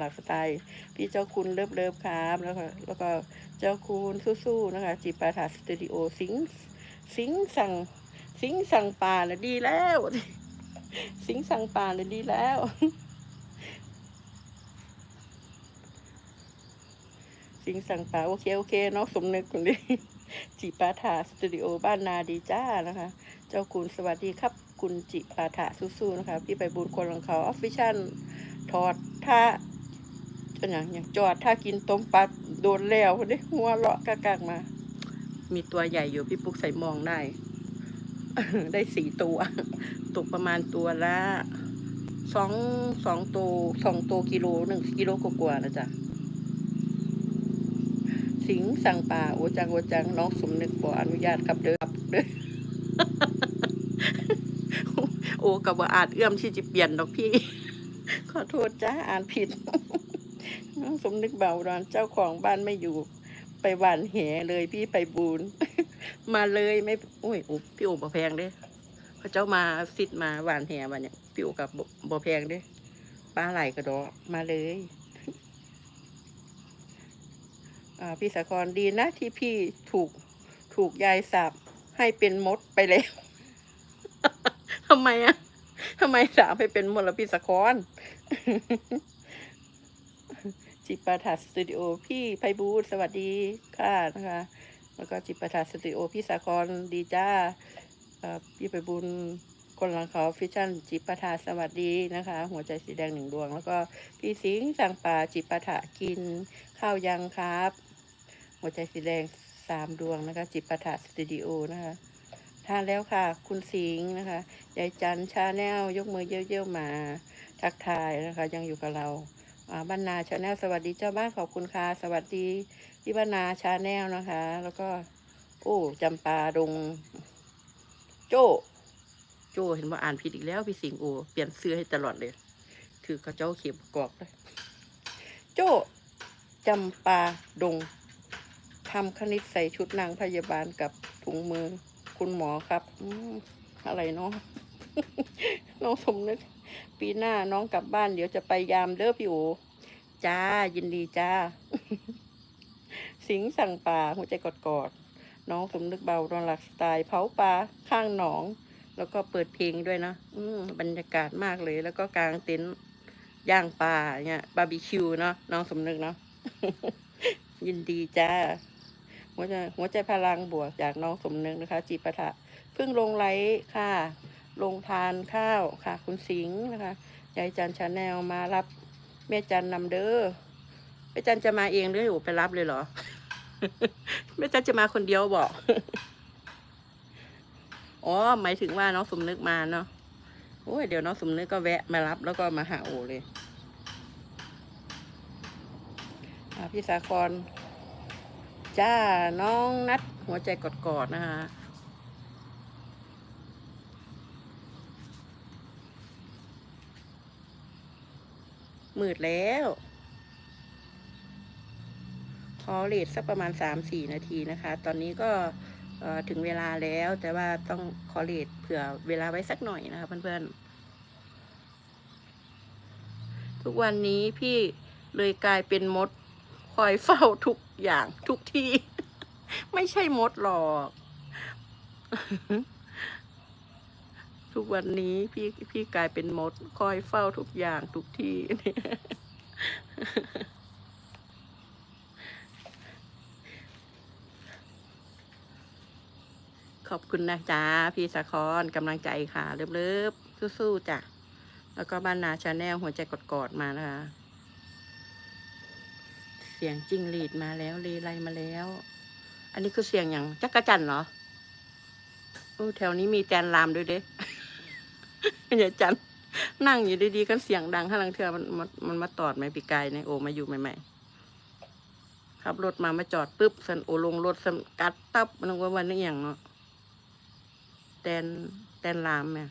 หลักสไตล์พี่เจ้าคุณเลิฟเลิฟครับแล้วก็แล้วก็เจ้าคุณสู้ๆนะคะจิปาถาสตูดิโอสิงสิงสั่งสิงสั่งป่าน่ะดีแล้ว สิงสั่งป่าน่ะดีแล้ว สิงสั่งป่าโอเคโอเคเนาะสมนึกคนนี้จิปาถาสตูดิโอบ้านนาดีจ้านะคะ เจ้าคุณสวัสดีครับ คุณจิปาถาสู้ๆนะคะ พี่ไปบูญคนของเขาออฟฟิชันถอดท่า จนอย่างอย่างจอดถ้ากินต้มปลาโดนแล้วคนนี้หัวเลาะกากๆมา มีตัวใหญ่อยู่พี่ปุ๊กใส่มองได้ ได้สี่ตัวตกประมาณตัวละสองสองตัวสองตัวกิโลหนึ่งกิโลกว่าๆนะจ๊ะสิงสั่งป่าโอจังโอจังน้องสมนึกบอกอนุญาตครับเด้อครับเด้อโอ้กับว่าอาจเอื้อมที่จะเปลี่ยนดอกพี่ ขอโทษจ้าอ่านผิด สมนึกเบาดอนเจ้าของบ้านไม่อยู่ ไปหวานแหเลยพี่ไปบูน มาเลยไม่โอ้ยโอ้พี่โอ๋บ่แพงเด้พระเจ้ามาสิทธิ์มาหวานแหวันเนี่ยพี่โอ๋กับบ่แพงเด้ปลาไหลกระดอมาเลยอ่าพี่สาครดีนะที่พี่ถูกถูกยายสาบให้เป็นมดไปแล้วทำไมอะทำไมสาบให้เป็นมดละพี่สาคร จิปาถาสตูดิโอพี่ไพบูลสวัสดีค่ะนะคะ แล้วก็จิปาถาสตูดิโอพี่สาครดีจ้าพี่ไพบูลคนหลังเขาฟิชชั่นจิปาถาสวัสดีนะคะ หัวใจสีแดงหนึ่งดวง แล้วก็พี่สิงห์สั่งป่าจิปาถากินข้าวยังครับ หัวใจสีแดงสามดวงนะคะ จิปาถาสตูดิโอนะคะทานแล้วค่ะ คุณสิงห์นะคะยายจันชาแนลยกมือเยี่ยวๆมาทักทายนะคะ ยังอยู่กับเรา บ้านนาชาแนลสวัสดีเจ้าบ้านขอบคุณค่ะสวัสดีพี่บ้านาชาแนลนะคะ แล้วก็โอ้จำปาดงโจโจเห็นว่าอ่านผิดอีกแล้วพี่สิงโอเปลี่ยนเสื้อให้ตลอดเลย ถือเขาเจ้าเข็มกรอกเลยโจจำปาดงทำคณิตใส่ชุดนางพยาบาลกับถุงมือคุณหมอครับออะไรเนาะน้องสมนึกปีหน้าน้องกลับบ้านเดี๋ยวจะไปยามเด้อพี่โอ จ้า ยินดีจ้า สิงสั่งป่าหัวใจกอดกอดๆน้องสมนึกเบานอนหลักสไตล์เผาปลาข้างหนอง แล้วก็เปิดเพลงด้วยนะอืมบรรยากาศมากเลย แล้วก็กลางเต็นท์ย่างปลาเนี่ยบาร์บีคิวเนาะน้องสมนึกเนาะยินดีจ้า หัวใจหัวใจพลังบวกจากน้องสมนึกนะคะ จีปะทะเพิ่งลงไลฟ์ค่ะ ลงทานข้าวค่ะ คุณสิงห์นะคะยายจันชาแนลมารับ แม่จันนำเด้อแม่จันจะมาเองหรืออยู่ไปรับเลยเหรอแม่จันจะมาคนเดียวบอกอ๋อหมายถึงว่าน้องสมนึกมาเนาะโอ้ยเดี๋ยวน้องสมนึกก็แวะมารับแล้วก็มาหาโอเลยพี่สาครจ้าน้องนัดหัวใจกอดๆนะคะ มืดแล้ว ขอเลทสักประมาณสามสี่นาทีนะคะ ตอนนี้ก็ถึงเวลาแล้วแต่ว่าต้องขอเลทเผื่อเวลาไว้สักหน่อยนะคะเพื่อนๆ ทุกวันนี้พี่เลยกลายเป็นมด คอยเฝ้าทุกอย่างทุกที่ ไม่ใช่มดหรอก ทุกวันนี้พี่พี่กลายเป็นมด คอยเฝ้าทุกอย่างทุกที่ขอบคุณนะจ๊ะพี่สะคอนกำลังใจค่ะ เลิฟๆสู้ๆจ้ะ แล้วก็บ้านนาชาแนลหัวใจกอดๆมานะคะ เสียงจริงหรีดมาแล้วเลไลมาแล้ว อันนี้คือเสียงอย่างจักระจันเหรอโอ้แถวนี้มีแจนลามด้วยเด้ อย่าจันนั่งอยู่ดีๆกันเสียงดังข้างหลังเธอมันมันมันมาตอดไหมปีกายเนี่ยโอมาอยู่ใหม่ๆขับรถมามาจอดปุ๊บสันโอลงรถสันกัดตับมันว่าวันนี้อย่างเนาะแตนแตนลามเนี่ย